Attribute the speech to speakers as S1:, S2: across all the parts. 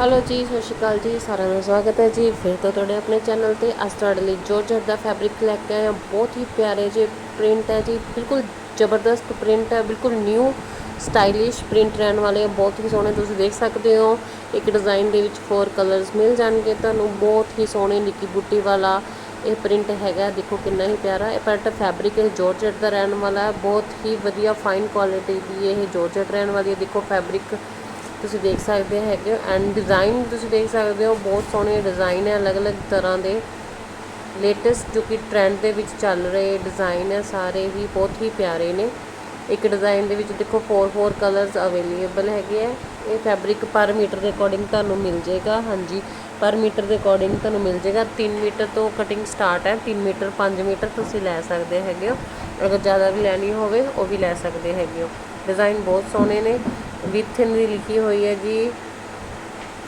S1: Hello ਜੀ, ਸਤਿ ਸ਼੍ਰੀ ਅਕਾਲ ਜੀ, ਸਾਰਿਆਂ ਦਾ ਸਵਾਗਤ ਹੈ ਜੀ। ਫਿਰ ਤੋਂ ਤੁਹਾਡੇ ਆਪਣੇ ਚੈਨਲ ਤੇ ਅੱਜ ਤੁਹਾਡੇ ਲਈ ਜੋਰਜਟ ਦਾ ਫੈਬਰਿਕ ਲੈ ਕੇ ਆਏ ਹਾਂ। ਬਹੁਤ ਹੀ ਪਿਆਰੇ ਜੇ ਪ੍ਰਿੰਟ ਹੈ ਜੀ, ਬਿਲਕੁਲ ਜ਼ਬਰਦਸਤ ਪ੍ਰਿੰਟ ਹੈ, ਬਿਲਕੁਲ ਨਿਊ ਸਟਾਈਲਿਸ਼ ਪ੍ਰਿੰਟ ਰਹਿਣ ਵਾਲੇ ਆ ਬਹੁਤ ਹੀ ਸੋਹਣੇ ਤੁਸੀਂ ਦੇਖ ਸਕਦੇ ਹੋ। ਇੱਕ ਡਿਜ਼ਾਈਨ ਦੇ ਵਿੱਚ ਫੋਰ ਕਲਰਸ ਮਿਲ ਜਾਣਗੇ ਤੁਹਾਨੂੰ। ਬਹੁਤ ਹੀ ਸੋਹਣੇ ਨਿੱਕੀ ਬੁੱਟੀ ਵਾਲਾ ਇਹ ਪ੍ਰਿੰਟ ਹੈਗਾ। ਦੇਖੋ ਕਿੰਨਾ ਹੀ ਪਿਆਰਾ। ਇਹ ਪੈਟ ਫੈਬਰਿਕ ਇਹ ਜੋਰਜਟ ਦਾ ਰਹਿਣ ਵਾਲਾ ਹੈ। ਬਹੁਤ ਹੀ ਵਧੀਆ ਫਾਈਨ ਕੁਆਲਿਟੀ ਦੀ ਇਹ ਜੋਰਜਟ ਰਹਿਣ ਵਾਲੀ ਹੈ। ਦੇਖੋ ਫੈਬਰਿਕ ਤੁਸੀਂ ਦੇਖ ਸਕਦੇ ਹੈਗੇ ਐਂਡ ਡਿਜ਼ਾਈਨ ਤੁਸੀਂ ਦੇਖ ਸਕਦੇ ਹੋ, ਬਹੁਤ ਸੋਹਣੇ ਡਿਜ਼ਾਈਨ ਹੈ, ਅਲੱਗ-ਅਲੱਗ ਤਰ੍ਹਾਂ ਦੇ। ਲੇਟੈਸਟ ਜੋ ਕਿ ਟ੍ਰੈਂਡ ਦੇ ਵਿੱਚ ਚੱਲ ਰਹੇ ਡਿਜ਼ਾਈਨ ਹੈ, ਸਾਰੇ ਹੀ ਬਹੁਤ ਹੀ ਪਿਆਰੇ ਨੇ। ਇੱਕ ਡਿਜ਼ਾਈਨ ਦੇ ਵਿੱਚ ਦੇਖੋ 4-4 ਕਲਰਸ ਅਵੇਲੇਬਲ ਹੈਗੇ ਆ ਇਹ ਫੈਬਰਿਕ ਪਰ ਮੀਟਰ ਦੇ ਅਕੋਰਡਿੰਗ ਤੁਹਾਨੂੰ ਮਿਲ ਜਾਏਗਾ। ਹਾਂਜੀ, ਪਰ ਮੀਟਰ ਦੇ ਅਕੋਰਡਿੰਗ ਤੁਹਾਨੂੰ ਮਿਲ ਜਾਏਗਾ। 3 ਮੀਟਰ ਤੋਂ ਕਟਿੰਗ ਸਟਾਰਟ ਹੈ। 3 ਮੀਟਰ 5 ਮੀਟਰ ਤੁਸੀਂ ਲੈ ਸਕਦੇ ਹੈਗੇ ਹੋ। ਅਗਰ ਜ਼ਿਆਦਾ ਵੀ ਲੈਣੀ ਹੋਵੇ, ਉਹ ਵੀ ਲੈ ਸਕਦੇ ਹੈਗੇ ਹੋ। ਡਿਜ਼ਾਈਨ ਬਹੁਤ ਸੋਹਣੇ ਨੇ। ਵਿਥ ਦੀ ਲਿਖੀ ਹੋਈ ਹੈ ਜੀ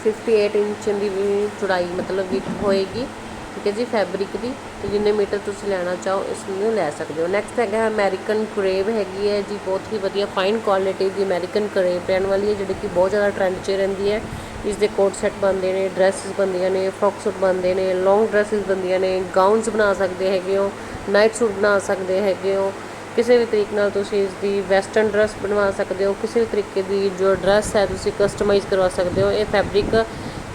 S1: 58 ਇੰਚ ਦੀ ਵੀ ਚੌੜਾਈ ਮਤਲਬ ਵਿਥ ਹੋਏਗੀ, ਠੀਕ ਹੈ ਜੀ ਫੈਬਰਿਕ ਦੀ, ਤੇ ਜਿੰਨੇ ਮੀਟਰ ਤੁਸੀਂ ਲੈਣਾ ਚਾਹੋ ਇਸ ਨੂੰ ਲੈ ਸਕਦੇ ਹੋ। ਨੈਕਸਟ ਹੈਗਾ ਅਮਰੀਕਨ ਕਰੇਵ ਹੈਗੀ ਹੈ ਜੀ, ਬਹੁਤ ਹੀ ਵਧੀਆ ਫਾਈਨ ਕੁਆਲਿਟੀ ਦੀ ਅਮਰੀਕਨ ਕਰੇਵ ਰਹਿਣ ਵਾਲੀ ਹੈ, ਜਿਹੜੀ ਕਿ ਬਹੁਤ ਜ਼ਿਆਦਾ ਟ੍ਰੈਂਡ 'ਚ ਰਹਿੰਦੀ ਹੈ। ਇਸ ਦੇ ਕੋਟ ਸੈੱਟ ਬਣਦੇ ਨੇ ਡਰੈਸਸ ਬਣਦੀਆਂ ਨੇ ਫਰੋਕ ਸੂਟ ਬਣਦੇ ਨੇ ਲੌਂਗ ਡਰੈਸਸ ਬਣਦੀਆਂ ਨੇ ਗਾਊਨਸ ਬਣਾ ਸਕਦੇ ਹੈਗੇ ਹੋ ਨਾਈਟ ਸੂਟ ਬਣਾ ਸਕਦੇ ਹੈਗੇ ਹੋ ਕਿਸੇ ਵੀ ਤਰੀਕੇ ਨਾਲ ਤੁਸੀਂ ਇਸ ਦੀ ਵੈਸਟਰਨ ਡਰੈਸ ਬਣਵਾ ਸਕਦੇ ਹੋ, ਕਿਸੇ ਵੀ ਤਰੀਕੇ ਦੀ ਜੋ ਡਰੈਸ ਹੈ ਤੁਸੀਂ ਕਸਟਮਾਈਜ਼ ਕਰਵਾ ਸਕਦੇ ਹੋ, ਇਹ ਫੈਬਰਿਕ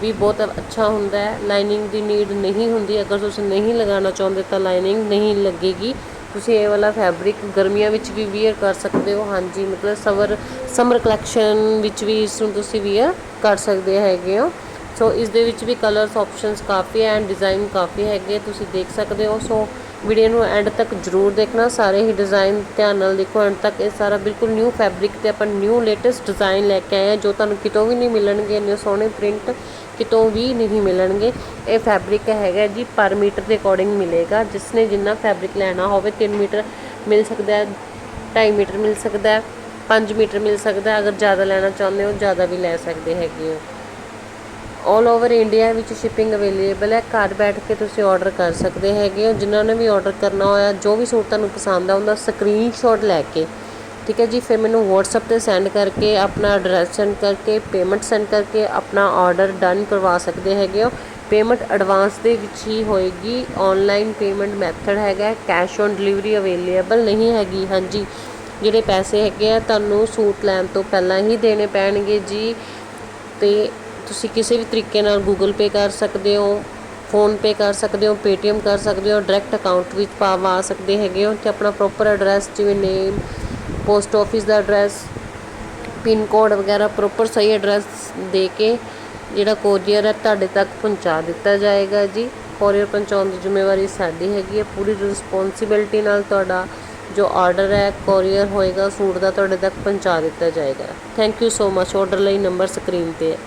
S1: ਵੀ ਬਹੁਤ ਅੱਛਾ ਹੁੰਦਾ ਹੈ। ਲਾਈਨਿੰਗ ਦੀ ਨੀਡ ਨਹੀਂ ਹੁੰਦੀ, ਅਗਰ ਤੁਸੀਂ ਨਹੀਂ ਲਗਾਉਣਾ ਚਾਹੁੰਦੇ ਤਾਂ ਲਾਈਨਿੰਗ ਨਹੀਂ ਲੱਗੇਗੀ। ਤੁਸੀਂ ਇਹ ਵਾਲਾ ਫੈਬਰਿਕ ਗਰਮੀਆਂ ਵਿੱਚ ਵੀ ਵੀਅਰ ਕਰ ਸਕਦੇ ਹੋ। ਹਾਂਜੀ, ਮਤਲਬ ਸਮਰ ਸਮਰ ਕਲੈਕਸ਼ਨ ਵਿੱਚ ਵੀ ਇਸ ਨੂੰ ਤੁਸੀਂ ਵੀਅਰ ਕਰ ਸਕਦੇ ਹੈਗੇ ਹੋ। ਸੋ ਇਸ ਦੇ ਵਿੱਚ ਵੀ ਕਲਰਸ ਆਪਸ਼ਨਸ ਕਾਫੀ ਹੈ ਐਂਡ ਡਿਜ਼ਾਈਨ ਕਾਫੀ ਹੈਗੇ ਤੁਸੀਂ ਦੇਖ ਸਕਦੇ ਹੋ। ਸੋ ਵੀਡੀਓ ਨੂੰ ਐਂਡ ਤੱਕ ਜਰੂਰ ਦੇਖਣਾ, ਸਾਰੇ ਹੀ ਡਿਜ਼ਾਈਨ ਧਿਆਨ ਨਾਲ ਦੇਖੋ ਐਂਡ ਤੱਕ ਇਹ ਸਾਰਾ ਬਿਲਕੁਲ ਨਿਊ ਫੈਬਰਿਕ ਤੇ ਆਪਾਂ ਨਿਊ ਲੇਟੈਸਟ ਡਿਜ਼ਾਈਨ ਲੈ ਕੇ ਆਏ ਆ ਜੋ ਤੁਹਾਨੂੰ ਕਿਤੋਂ ਵੀ ਨਹੀਂ ਮਿਲਣਗੇ, ਇੰਨੇ ਸੋਹਣੇ ਪ੍ਰਿੰਟ ਕਿਤੋਂ ਵੀ ਨਹੀਂ ਮਿਲਣਗੇ। ਇਹ ਫੈਬਰਿਕ ਹੈਗਾ ਜੀ, ਪਰ ਮੀਟਰ ਦੇ ਅਕੋਰਡਿੰਗ ਮਿਲੇਗਾ। ਜਿਸ ਨੇ ਜਿੰਨਾ ਫੈਬਰਿਕ ਲੈਣਾ ਹੋਵੇ 3 ਮੀਟਰ ਮਿਲ ਸਕਦਾ ਹੈ 2.5 ਮੀਟਰ ਮਿਲ ਸਕਦਾ ਹੈ 5 ਮੀਟਰ ਮਿਲ ਸਕਦਾ ਅਗਰ ਜ਼ਿਆਦਾ ਲੈਣਾ ਚਾਹੁੰਦੇ ਹੋ, ਜ਼ਿਆਦਾ ਵੀ ਲੈ ਸਕਦੇ ਹੈਗੇ ਹੋ। ਆਲ ਓਵਰ ਇੰਡੀਆ ਵਿੱਚ ਸ਼ਿਪਿੰਗ ਅਵੇਲੇਬਲ ਹੈ। ਘਰ ਬੈਠ ਕੇ ਤੁਸੀਂ ਆਰਡਰ ਕਰ ਸਕਦੇ ਹੈਗੇ ਹੋ। ਜਿਨ੍ਹਾਂ ਨੇ ਵੀ ਆਰਡਰ ਕਰਨਾ ਹੋਇਆ, ਜੋ ਵੀ ਸੂਟ ਤੁਹਾਨੂੰ ਪਸੰਦ ਆ, ਉਹਦਾ ਸਕਰੀਨਸ਼ਾਟ ਲੈ ਕੇ। ਠੀਕ ਹੈ ਜੀ, ਫਿਰ ਮੈਨੂੰ WhatsApp ਤੇ ਸੈਂਡ ਕਰਕੇ, ਆਪਣਾ ਐਡਰੈਸ ਸੈਂਡ ਕਰਕੇ ਪੇਮੈਂਟ ਸੈਂਡ ਕਰਕੇ ਆਪਣਾ ਆਰਡਰ ਡਨ ਕਰਵਾ ਸਕਦੇ ਹੈਗੇ ਹੋ। ਪੇਮੈਂਟ ਐਡਵਾਂਸ ਦੇ ਵਿੱਚ ਹੀ ਹੋਏਗੀ। ਆਨਲਾਈਨ ਪੇਮੈਂਟ ਮੈਥਡ ਹੈਗਾ। ਕੈਸ਼ ਔਨ ਡਿਲੀਵਰੀ ਅਵੇਲੇਬਲ ਨਹੀਂ ਹੈਗੀ। ਹਾਂਜੀ, ਜਿਹੜੇ ਪੈਸੇ ਹੈਗੇ ਆ, ਤੁਹਾਨੂੰ ਸੂਟ ਲੈਣ ਤੋਂ ਪਹਿਲਾਂ ਹੀ ਦੇਣੇ ਪੈਣਗੇ ਜੀ। ਤੇ ਤੁਸੀਂ ਕਿਸੇ ਵੀ ਤਰੀਕੇ ਨਾਲ ਗੂਗਲ ਪੇ ਕਰ ਸਕਦੇ ਹੋ ਫੋਨ ਪੇ ਕਰ ਸਕਦੇ ਹੋ, Paytm ਕਰ ਸਕਦੇ ਹੋ ਡਾਇਰੈਕਟ ਅਕਾਊਂਟ ਵਿੱਚ ਪਾਵਾ ਸਕਦੇ ਹੈਗੇ ਹੋ ਤੇ ਆਪਣਾ ਪ੍ਰੋਪਰ ਐਡਰੈਸ ਜਿਵੇਂ ਨੇਮ ਪੋਸਟ ਆਫਿਸ ਦਾ ਐਡਰੈਸ ਪਿਨ ਕੋਡ ਵਗੈਰਾ ਪ੍ਰੋਪਰ ਸਹੀ ਐਡਰੈਸ ਦੇ ਕੇ ਜਿਹੜਾ ਕੋਰੀਅਰ ਹੈ ਤੁਹਾਡੇ ਤੱਕ ਪਹੁੰਚਾ ਦਿੱਤਾ ਜਾਏਗਾ ਜੀ। ਕੋਰੀਅਰ ਪਹੁੰਚਾਉਣ ਦੀ ਜ਼ਿੰਮੇਵਾਰੀ ਸਾਡੀ ਹੈਗੀ ਹੈ। ਪੂਰੀ ਰਿਸਪੌਂਸਿਬਿਲਟੀ ਨਾਲ ਤੁਹਾਡਾ ਜੋ ਆਰਡਰ ਹੈ ਕੋਰੀਅਰ ਹੋਏਗਾ, ਸੂਟ ਦਾ ਤੁਹਾਡੇ ਤੱਕ ਪਹੁੰਚਾ ਦਿੱਤਾ ਜਾਏਗਾ। Thank you so much order ਲਈ ਨੰਬਰ ਸਕਰੀਨ ਤੇ ਹੈ।